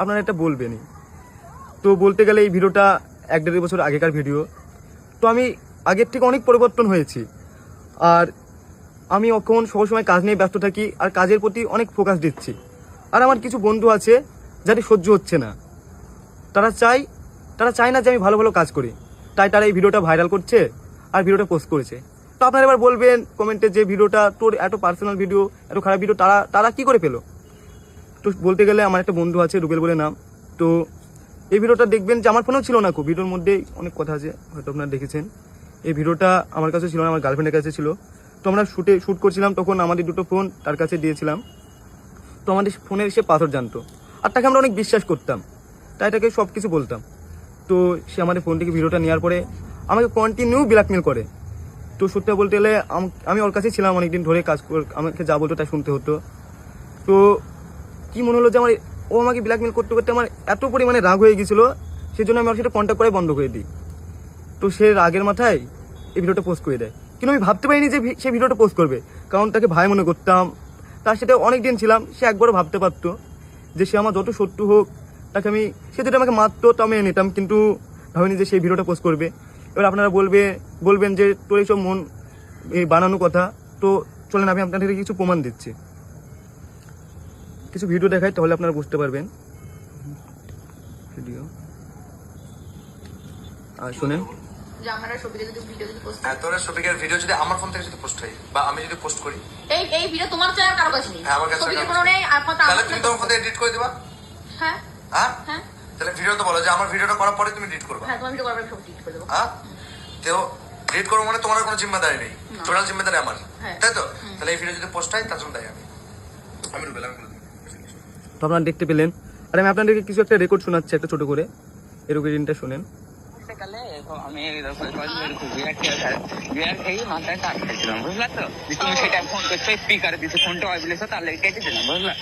আপনারা এটা বলবেনই। তো বলতে গেলে এই ভিডিওটা এক দেড় বছর আগেকার ভিডিও। তো আমি আগের থেকে অনেক পরিবর্তন হয়েছি। আর আমি এখন সবসময় কাজ নিয়ে ব্যস্ত থাকি আর কাজের প্রতি অনেক ফোকাস দিচ্ছি। আর আমার কিছু বন্ধু আছে যাদের সহ্য হচ্ছে না। তারা চাই, তারা চায় না যে আমি ভালো ভালো কাজ করি। তাই তারা এই ভিডিওটা ভাইরাল করছে আর ভিডিওটা পোস্ট করেছে। তো আপনারা এবার বলবেন কমেন্টে যে ভিডিওটা তোর এত পার্সোনাল ভিডিও এত খারাপ ভিডিও তারা তারা কি করে পেল? তো বলতে গেলে আমার একটা বন্ধু আছে, রুবেল বলে নাম। তো এই ভিডিওটা দেখবেন যে আমার ফোনেও ছিল না খুব। ভিডিওর মধ্যেই অনেক কথা আছে, হয়তো আপনারা দেখেছেন। এই ভিডিওটা আমার কাছে ছিল না, আমার গার্লফ্রেন্ডের কাছে ছিল। তো আমরা শুটে শ্যুট করছিলাম তখন আমাদের দুটো ফোন তার কাছে দিয়েছিলাম। তো আমাদের ফোনের সে পাথর জানতো। আর তাকে আমরা অনেক বিশ্বাস করতাম। তাই তাকে সব কিছু বলতাম। তো সে আমাদের ফোন থেকে ভিডিওটা নেওয়ার পরে আমাকে কন্টিনিউ ব্ল্যাকমেল করে। তো সত্যি বলতে গেলে আম- ওর কাছে ছিলাম অনেকদিন ধরে, কাজ আমাকে যা বলতো তাই শুনতে হতো। তো কি মনে হলো যে আমার ও আমাকে ব্ল্যাকমেল করতে করতে আমার এত পরিমাণে রাগ হয়ে গেছিল, সেজন্য আমি ওর সাথে কন্ট্যাক্ট করে বন্ধ করে দিই। তো সে রাগের মাথায় এই ভিডিওটা পোস্ট করে দেয়। কিন্তু আমি ভাবতে পারিনি যে সে ভিডিওটা পোস্ট করবে। কারণ তাকে ভাই মনে করতাম। তার সাথে অনেক দিন ছিলাম, সে একবারও ভাবতে পারতো যে সে আমার যত শত্রু হোক, তাকে আমি সে যদি আমাকে মারতো, তো আমি নিতাম। কিন্তু ভাবিনি যে সেই ভিডিওটা পোস্ট করবে। এবার আপনারা বলবে বলবেন যে তোর এইসব মন বানানো কথা। তো চলেন, আমি আপনাদেরকে কিছু প্রমাণ দিচ্ছি। কিছু ভিডিও দেখাই তাহলে আপনারা বুঝতে পারবেন। ভিডিও আর শুনেন। যে আমার আর ছবি যদি ভিডিও যদি পোস্ট হ্যাঁ তোর শফিকের ভিডিও যদি আমার ফোন থেকে যদি পোস্ট হয় বা আমি যদি পোস্ট করি। এই এই ভিডিও তোমার চাই আর কারও কাছে নেই। হ্যাঁ, আমার কাছে কোনো নেই। আর তাহলে তুমি তোমার ফোন থেকে এডিট করে দিবা? হ্যাঁ। হ্যাঁ? তাহলে ভিডিও তো বলো যে আমার ভিডিওটা করার পরে তুমি এডিট করবা। হ্যাঁ তোমার ভিডিও করার ছবি ডিলিট করে দেবো। হ্যাঁ? তো এডিট করব মানে তোমার কোনো জিম্মেদারি নেই। টোটাল জিম্মেদারি আমার। তাই তো? তাহলে এই ভিডিও যদি পোস্ট হয় তার জন্য দায়ী আমি। আমি রুবেল আমি। তো আপনারা দেখতে পেলেন। আর আমি আপনাদেরকে কিছু একটা রেকর্ড শোনাচ্ছি একটা ছোট করে। এই রেকর্ডিংটা শুনেন। সকালে আমি বিরাট বিরাট খেয়ে মাথায় টাক খেয়েছিলাম বুঝলা তো? তুমি সেটা ফোন করছ স্পিকারে দিছো ফোনটা অয়েবলেছো তার লেগে কেটে দিলাম বুঝলা?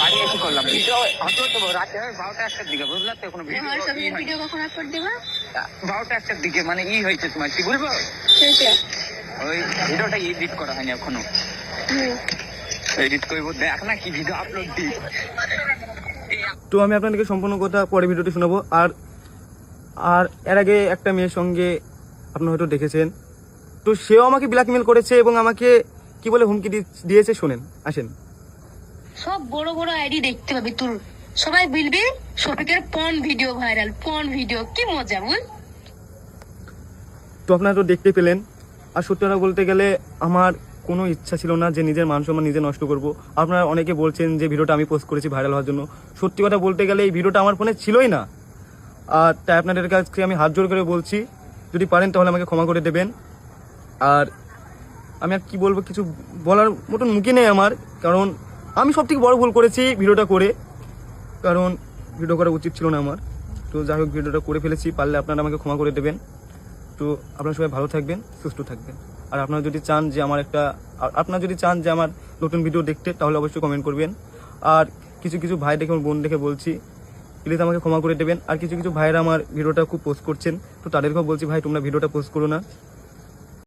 বাড়ি এসে করলাম ভিডিও রাতে বারোটা একটার দিকে বুঝলা তো? কোনো ভিডিও আমার ভিডিও কখন আপলোড দেবা? বারোটা একটার দিকে মানে ই হয়েছে তোমার কি বলব? ওই ভিডিওটা এডিট করা হয়নি এখনও। এডিট করব। দেখ না কি ভিডিও আপলোড দিই তো আমি আপনাদেরকে সম্পূর্ণ কথা পরে ভিডিওটি শোনাবো। আর আর এর আগে একটা মেয়ের সঙ্গে আপনারা হয়তো দেখেছেন। তো সেও আমাকে ব্ল্যাকমেল করেছে এবং আমাকে কি বলে হুমকি দিয়েছে শোনেন আসেন। সব বড় বড় আইডি দেখতে পাবি তোর। সবাই বলবি শফিকের পন ভিডিও ভাইরাল পন ভিডিও কি মজা বল। তো আপনারা তো দেখতে পেলেন। আর সত্যি কথা বলতে গেলে আমার কোনো ইচ্ছা ছিল না যে নিজের মান সম্মান নিজে নষ্ট করব। আপনারা অনেকে বলছেন যে ভিডিওটা আমি পোস্ট করেছি ভাইরাল হওয়ার জন্য। সত্যি কথা বলতে গেলে এই ভিডিওটা আমার ফোনে ছিলই না। আর তাই আপনাদের কাছে আমি হাত জোর করে বলছি, যদি পারেন তাহলে আমাকে ক্ষমা করে দেবেন। আর আমি আর কি বলব, কিছু বলার মতন মুখে নেই আমার। কারণ আমি সব থেকে বড় ভুল করেছি ভিডিওটা করে। কারণ ভিডিও করা উচিত ছিল না আমার। তো যাই হোক, ভিডিওটা করে ফেলেছি, পারলে আপনারা আমাকে ক্ষমা করে দেবেন। তো আপনারা সবাই ভালো থাকবেন, সুস্থ থাকবেন। আর আপনারা যদি চান যে আমার একটা আপনারা যদি চান যে আমার নতুন ভিডিও দেখতে, তাহলে অবশ্যই কমেন্ট করবেন। আর কিছু কিছু ভাই দেখে বোন দেখে বলছি, প্লিজ আমাকে ক্ষমা করে দেবেন। আর কিছু কিছু ভাইয়েরা আমার ভিডিওটা খুব পোস্ট করছেন, তো তাদেরকেও বলছি, ভাই, তোমরা ভিডিওটা পোস্ট করো না।